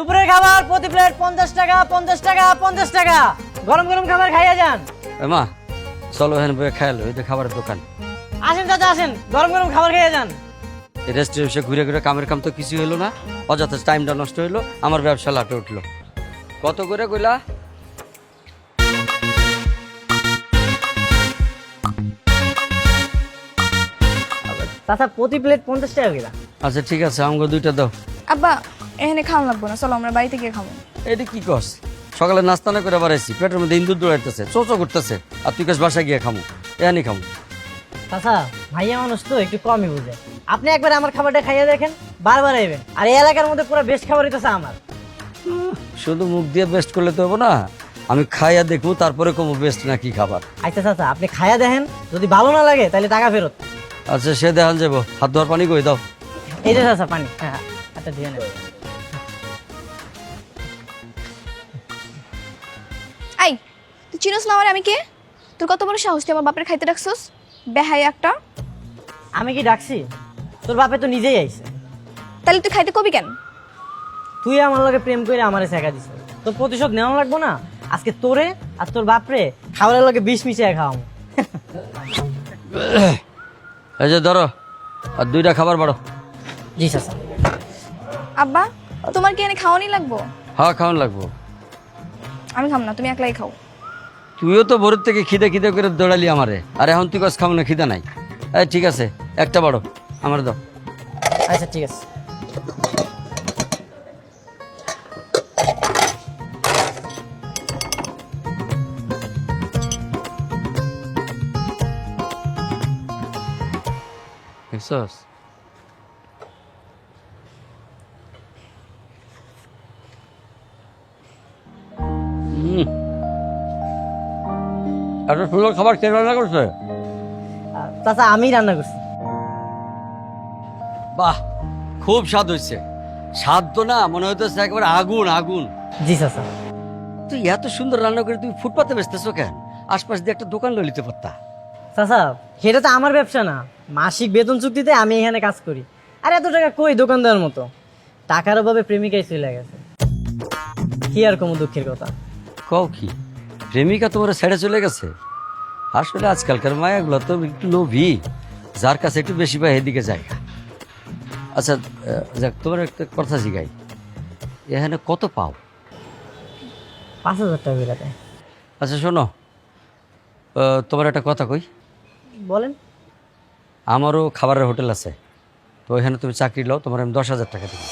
দুপুরের খাবার প্রতি প্লেট পঞ্চাশ টাকা পঞ্চাশ টাকা পঞ্চাশ টাকা। গরম গরম খাবার খাইয়া যান। মা চলো এখানে বয়ে খেয়ালো এই তো খাবারের দোকান। আসেন চাচা আসেন। গরম গরম খাবার খাইয়া যান। এই রেস্টুরেন্টে ঘুরে ঘুরে কামের কাম তো কিছু হলো না। অযথা টাইমটা নষ্ট হইল আমার ব্যবসা লাটে উঠল। কত করে কইলা? চাচা প্রতি প্লেট পঞ্চাশ টাকা কিনা আচ্ছা ঠিক আছে আমাকে দুইটা দাও। আব্বা এখানে খাওয়া লাগবো না চলো আমরা বাড়িতে গিয়ে খাব। এটা কি কস? সকালে নাস্তা না করে বাড়াইছি পেটের মধ্যে ইন্দুর দৌড়াইতেছে চোচো করতেছে আর তুই কাছ বাসায় গিয়ে খামু এখানেই খামু। চাচা ভাইয়া মানুষ তো একটু কমই বুঝে। আপনি একবার আমার খাবারটা খাইয়া দেখেন বারবার আইবেন। আর এই এলাকার মধ্যে পুরো বেস্ট খাবার হইতেছে আমার। শুধু মুখ দিয়ে বেস্ট করলে তো হব না আমি খাইয়া দেখব তারপরে কমু বেস্ট না কি খাবার। আচ্ছা চাচা আপনি খাইয়া দেখেন যদি ভালো না লাগে তাহলে টাকা ফেরত। আচ্ছা সে দেখান যাব হাত ধোয়ার পানি কই দাও। এই যে চাচা পানি হ্যাঁ হ্যাঁ, একটা দিয়ে নেব চিনোস না আমার আমি কে? তোর কত বড় সাহস তুই আমার বাপের খাইতে রাখছস বেহাই একটা। আমি কি ডাকছি? তোর বাপে তো নিজেই আইছে। তাহলে তুই খাইতে কবি কেন? তুই আমার লগে প্রেম করে আমারে শেখা দিছ তোর প্রতিশোধ নেওয়া লাগবো না? আজকে তোরে আর তোর বাপরে খাবারের লগে বিষ মিশিয়ে খাওয়াবো এই যে ধরো আর দুইটা খাবার বাড়ো। জি চাচা আব্বা তোমার কি এনে খাওয়ানি লাগবো? হ্যাঁ খাওয়ান লাগবো। আমি খাম না তুমি একলাই খাও। তুইও তো ভোরের থেকে খিদে খিদে করে দৌড়ালি আমারে। আর এখন তুই কাজ খাও না খিদে নাই। এই ঠিক আছে একটা বাড়ো আমার দাও। আচ্ছা ঠিক আছে। দেখছস? এত সুন্দর খাবার কে রান্না করছে? চাচা আমি রান্না করছি। বাহ খুব স্বাদ হয়েছে। স্বাদ তো না মনে হইতেছে একেবারে আগুন আগুন। জি চাচা। তুই এত সুন্দর রান্না করে তুই ফুটপাতে বেচতেছো কেন? আশপাশ দিয়ে একটা দোকান লইতে পারতা। চাচা সেটা তো আমার ব্যবসা না। মাসিক বেতন চুক্তিতে আমি এখানে কাজ করি। আর এত টাকা কই দোকান দেওয়ার মতো? টাকার অভাবে প্রেমিকাই চলে গেছে। কি আর কম দুঃখের কথা? কও কি? প্রেমিকা তোমার ছেড়ে চলে গেছে? আসলে আজকালকার মায়াগুলো তো একটু লোভী যার কাছে একটু বেশি পায় এদিকে যায়। আচ্ছা যাক তোমার একটা কথা জিগাই। এখানে কত পাও? পাঁচ হাজার টাকা আচ্ছা শোনো তোমার একটা কথা কই? বলেন। আমারও খাবারের হোটেল আছে। তো এখানে তুমি চাকরি লও তোমার আমি দশ হাজার টাকা দেবো।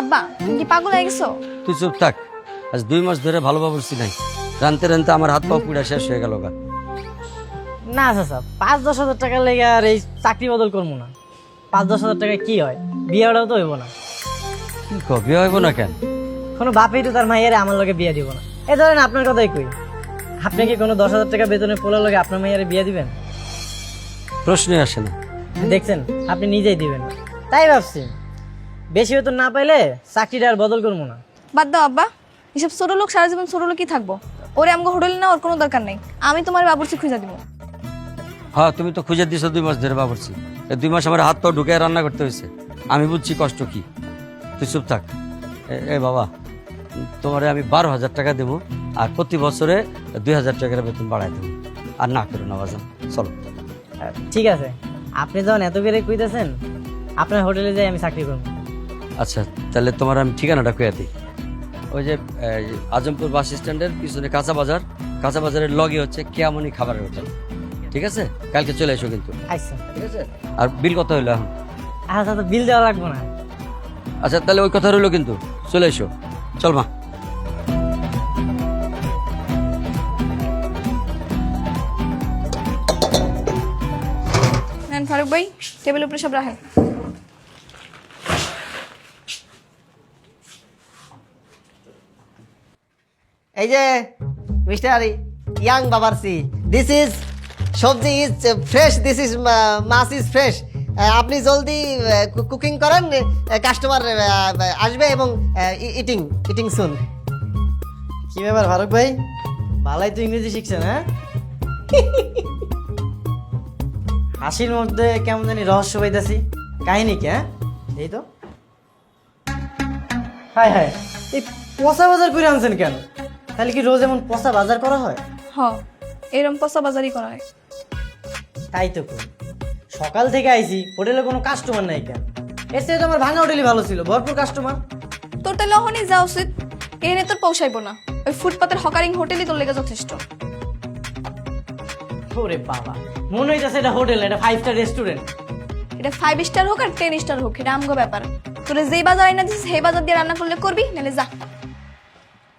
আব্বা তুমি কি পাগল হয়ে গেছো? তুই চুপ থাক। আজ দুই মাস ধরে ভালোভাবে বলছি নাই। রানতে রানতে আমার হাত পা পুড়া শেষ হয়ে গেল গা। না চাচা পাঁচ দশ হাজার টাকা লেগে আর এই চাকরি বদল করব না। পাঁচ দশ হাজার টাকা কি হয়? বিয়েটাও তো হইব না। কি কো বিয়ে হইব না কেন? কোনো বাপেই তো তার মাইয়ারে আমার লগে বিয়ে দিব না। এই ধরেন আপনার কথাই কই। আপনি কি কোনো দশ হাজার টাকা বেতনে পোলার লগে আপনার মাইয়ারে বিয়ে দিবেন? প্রশ্নই আসে না। দেখছেন আপনি নিজেই দিবেন তাই ভাবছি বেশি বেতন না পাইলে চাকরিটা আর বদল করব না। বাদ দাও আব্বা। এসব ছোট লোক সারা জীবন ছোট লোকই থাকব। ওরে আমাকে হোটেলে না ওর কোনো দরকার নেই। আমি তোমার বাবুর্চি খুঁজে দিব। হ্যাঁ তুমি তো খুঁজে দিছো দুই মাস ধরে বাবরছি এই দুই মাস আমার হাত পা ঢুকে রান্না করতে হয়েছে। আমি বুঝছি কষ্ট কি। তুই চুপ থাক। এ- এ বাবা তোমারে আমি বারো হাজার টাকা দেবো আর প্রতি বছরে দুই হাজার টাকার বেতন বাড়াই দেবো। আর না করো না বাজান। চলো। ঠিক আছে। আপনি যখন এত করে কইতেছেন আপনার হোটেলে যাই আমি চাকরি করব। আচ্ছা তাহলে তোমার আমি ঠিকানাটা কয়ে দিই। ওই যে আজমপুর বাস স্ট্যান্ডের পিছনে কাঁচা বাজার। কাঁচা বাজারের লগে হচ্ছে কেয়ামনি খাবারের হোটেল। ঠিক আছে? কালকে চলে এসো কিন্তু। আচ্ছা। ঠিক আছে? আর বিল কত হইল এখন? আচ্ছা তো বিল দেওয়া লাগবো না। আচ্ছা তাহলে ওই কথা রইল কিন্তু। চলে এসো। চল মা। ফারুক ভাই টেবিলের উপরে সব রাখেন। এই যে, mister young বাবারসি this is sabzi is fresh this is machh is fresh আপনি জলদি কুকিং করেন কাস্টমার আসবে এবং ইটিং ইটিং সুন কি ব্যাপার, ফারুক ভাই? ভালাই তো ইংরেজি শিখছেন হ্যাঁ? হাসির মধ্যে কেমন জানি রহস্য পাইতাছি কাহিনী কি হ্যাঁ? এই তো। হায় হায়, এই পচা বাজার করে আনছেন কেন? তাহলে কি রোজ এমন পচা বাজার করা হয়? হ এরম পচা বাজারই করা হয়। তাই তো করি সকাল থেকে আইছি হোটেলে কোনো কাস্টমার নাই কেন? এর থেকে তো আমার ভাঙা হোটেলই ভালো ছিল ভরপুর কাস্টমার তোর তাহলে অহনই যাওয়া উচিত। এনে তোর পৌঁছাইবো না। ওই ফুটপাতের হকারিং হোটেলই তোর লেগে যথেষ্ট। ওরে বাবা মনে হইতেছে এটা হোটেল এটা ফাইভ স্টার রেস্টুরেন্ট এটা ফাইভ স্টার হোক আর টেন স্টার হোক এটা আমগো ব্যাপার। তোরা যেই বাজার আইনা দিস সেই বাজার দিয়ে রান্না করলে করবি নাহলে যা।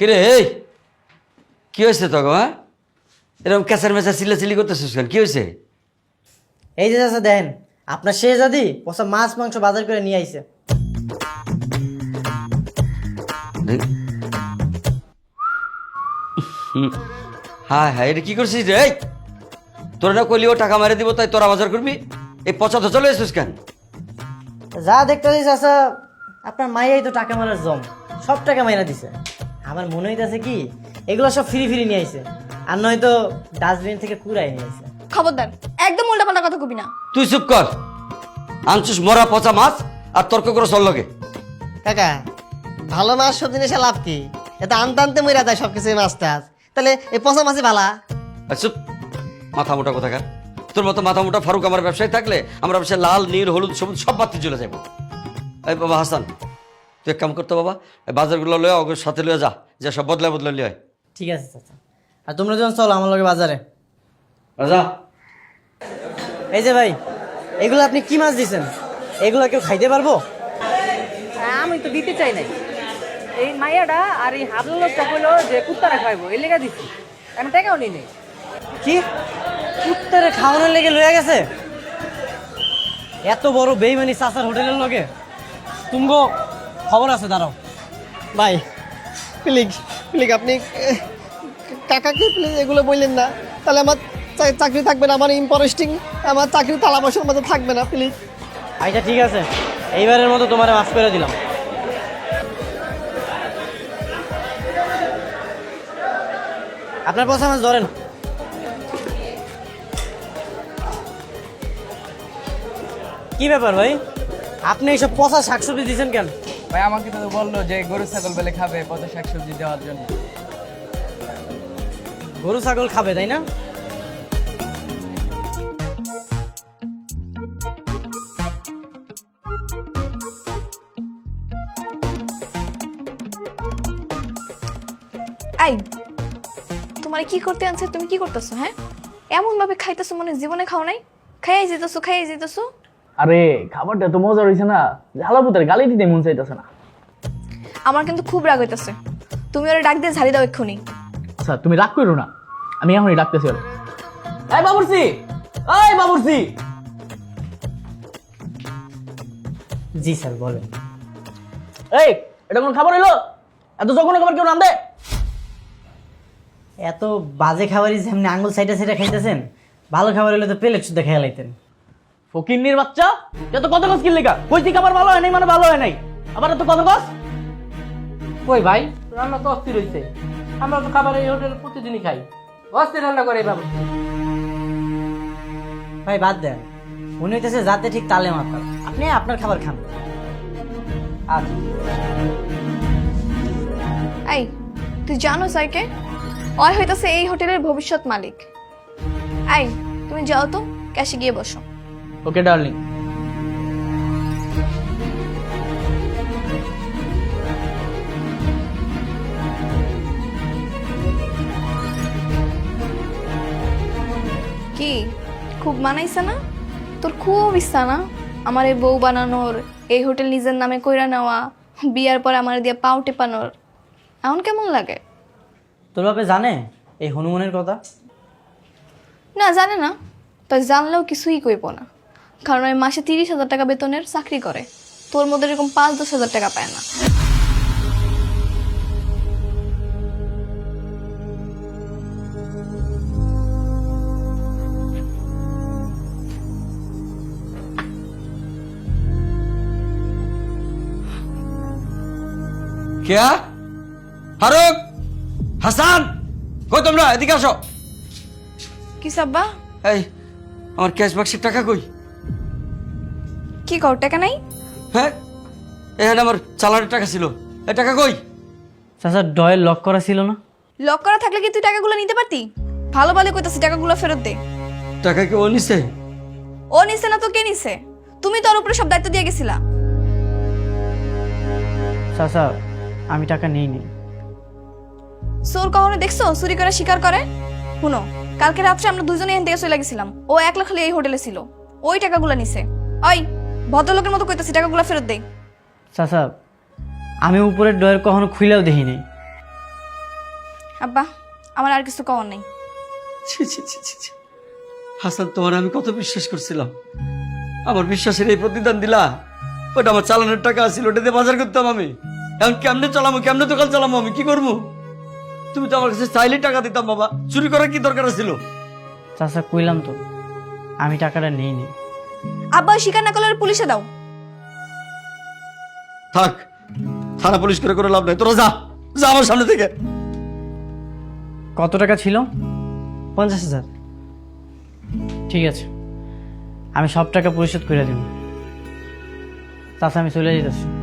কিরে এই! কি হয়েছে তো গো হ্যাঁ? এরকম ক্যাসার মেসার চিল্লাচিল্লি করতেছিস কেন? কি হয়েছে? এই যে চাচা দেন। আপনার শেহজাদি পচা মাছ মাংস বাজার করে নিয়ে আইছে। হায় হায় এটা কি করছিস রে? এই! তোরা না কইলি ও টাকা মারে দিব তাই তোরা বাজার করবি? এই পচা তো চলে এসছিস কেন? যা দেখতে দিস চাচা আপনার মাইয়াই তো টাকা মারার জম। সব টাকা মাইরা দিছে। আমার মনে হইতেছে কি এগুলো সব ফ্রি ফ্রি নিয়ে আইছে। আর নয়তো ডাস্টবিন থেকে কুড়াই নিয়ে আইছে। খবরদার একদম উল্টাপাল্টা কথা কবি না। তুই চুপ কর। আনছিস মরা পচা মাছ আর তর্ক করে চল লগে। কাকা ভালো মাছ সব জিনিসে লাভ কি? এটা আনতে আনতে মরে যায় সব কিছু মাছ টাছ তাহলে এই পচা মাছই ভালা। আর চুপ। মাথা মোটা কোথাকার তোর মতো মাথা মোটা ফারুক আমার ব্যবসায় থাকলে আমরা ব্যবসায় লাল নীল হলুদ সবুজ সব বাড়তে চলে যাব এই বাবা হাসান তুই এক কাম করতো বাবা এই বাজারগুলো লয়ে অগর সাথে লয়ে যা যা সব বদলা বদলা লিয়ে আয়। ঠিক আছে চাচা। আর তোমরা যখন চলো আমার লগে বাজারে। রাজা। এই যে ভাই এগুলো আপনি কি মাছ দিছেন? এগুলো কেউ খাইতে পারব? হ্যাঁ, আমি তো দিতে চাই নাই। এই মাইয়াটা আর এই হাবলা লোকটা কইলো যে কুত্তারা খাইবো এই লেগা দিছি। আমি টাকাও নিই নাই? কি? উত্তরে খাওয়ানোর লেগে লয়ে গেছে? এত বড় বেইমানি চাচার হোটেলের লগে। তুমগো খবর আছে দাঁড়াও। ভাই প্লিজ প্লিজ আপনি কাকাকে প্লিজ এগুলো বললেন না। তাহলে আমার চাকরি থাকবে না, আমার ইম্পরেস্টিং আমার চাকরি তালা বসার মতো থাকবে না প্লিজ আচ্ছা ঠিক আছে। এইবারের মতো তোমার মাফ করে দিলাম। আপনার পয়সা মাছ ধরেন। কি ব্যাপার ভাই? আপনি এইসব পচা শাকসবজি দিয়েছেন কেন? ভাই আমাকে তো বলল যে গরু ছাগল বেলে খাবে পচা শাকসবজি দেওয়ার জন্য। গরু ছাগল খাবে তাই না? আই তোমার কি করতে আনছে? তুমি কি করতেছো হ্যাঁ? এমন ভাবে খাইতেছো মানে জীবনে খাও নাই? খাইয়াই যেতেছো খাইয়াই যেতেছো? আরে খাবারটা তো মজা রয়েছে না ঝালাপুতের গালি দিতে মন চাইতেছে না। আমার কিন্তু খুব রাগ হইতেছে। তুমি ওরা ডাক দিয়ে ঝাড়ি দাও এক্ষুনি। আচ্ছা তুমি রাগ করো না আমি এখনই ডাকতেছি ওরে। এই বাবুরসি এই বাবুরসি জি স্যার বলেন। এই এটা কোন খাবার এলো এত যখন খাবার কেউ নাম দে এত বাজে খাবারই যেমনি আঙ্গুল সাইডে সাইডে খাইতেছেন ভালো খাবার হলে তো প্লেট শুদ্ধ খেয়ে লাইতেন ফকিন্নির বাচ্চা? যত কত কস কিনলে কা কইছি খাবার ভালো হয় নাই মানে ভালো হয় নাই? আবার এত কত কস কই ভাই? রান্না তো অস্থির হয়েছে আমরা তো খাবার এই হোটেলে প্রতিদিনই খাই। অস্থির রান্না করে বাবু। ভাই বাদ দেন। মনে হইতেছে যাতে ঠিক তালে মাতাল আপনি আপনার খাবার খান। আর এই তুই জানো সাইকে অয় হইতাছে এই হোটেলের ভবিষ্যৎ মালিক। এই তুমি যাও তো ক্যাশে গিয়ে বসো। ওকে ডার্লিং কি? খুব মানাইছে না? তোর খুব ইচ্ছা না? আমার এই বউ বানানোর এই হোটেল নিজের নামে কইরা নেওয়া বিয়ার পর আমার দিয়ে পাও টেপানোর। এখন কেমন লাগে? তোর বাপে জানে এই হনুমানের কথা? না জানে না। তো জানলেও কিছুই কইব না। কারণ ওই মাসে তিরিশ হাজার টাকা বেতনের চাকরি করে। তোর মধ্যে এরকম পাঁচ দশ হাজার টাকা পায় না। কেয়া ফারুক! হাসান! কই তোমরা? এদিকে আসো। কি সাব্বা? এই আমার ক্যাশ বাক্সের টাকা কই? কি কর টাকা নাই? হ্যাঁ এখানে আমার চালানের টাকা ছিল। এ টাকা কই? চাচা ডয়ের লক করা ছিল না। লক করা থাকলে কি তুই টাকাগুলো নিতে পারতি? ভালো ভালো কইতাছি টাকাগুলো ফেরত দে। টাকা কি ও নিছে? ও নিছে না তো কে নিছে? তুমি তোর উপরে সব দায়িত্ব দিয়ে গেছিলা। চাচা আমি টাকা নেই নি চোর কখনো দেখছ? চুরি করে শিকার করে? শুনো কালকে রাত্রে আমরা দুজনে এখান থেকে চলে গেছিলাম। ও একলা খালি এই হোটেলে ছিল। ওই টাকাগুলো নিছে। ওই ভদ্রলোকের মতো কইতাছি টাকাগুলো ফেরত দে চাচা আমি উপরের ডয়ের কখনো খুইলেও দেখিনি। আব্বা আমার আর কিছু কওয়ার নেই। ছি ছি ছি ছি ছি। হাসান তোমার আমি কত বিশ্বাস করছিলাম। আমার বিশ্বাসের এই প্রতিদান দিলা ওটা আমার চালানোর টাকা আছিল ওটা দিয়ে বাজার করতাম আমি। এখন কেমনে চালামো কেমনে দোকান চালামো আমি কি করব? তুমি তো আমার কাছে চাইলে টাকা দিতাম বাবা। চুরি করার কি দরকার ছিল চাচা কইলাম তো আমি টাকাটা নেই নি আব্বা স্বীকার না করলে পুলিশে দাও। থাক থানা পুলিশ করে করে লাভ নাই। তোরা যা যা আমার সামনে থেকে। কত টাকা ছিল? পঞ্চাশ হাজার। ঠিক আছে আমি সব টাকা পরিশোধ করে দিব। তাছাড়া আমি চলে যেতেছি।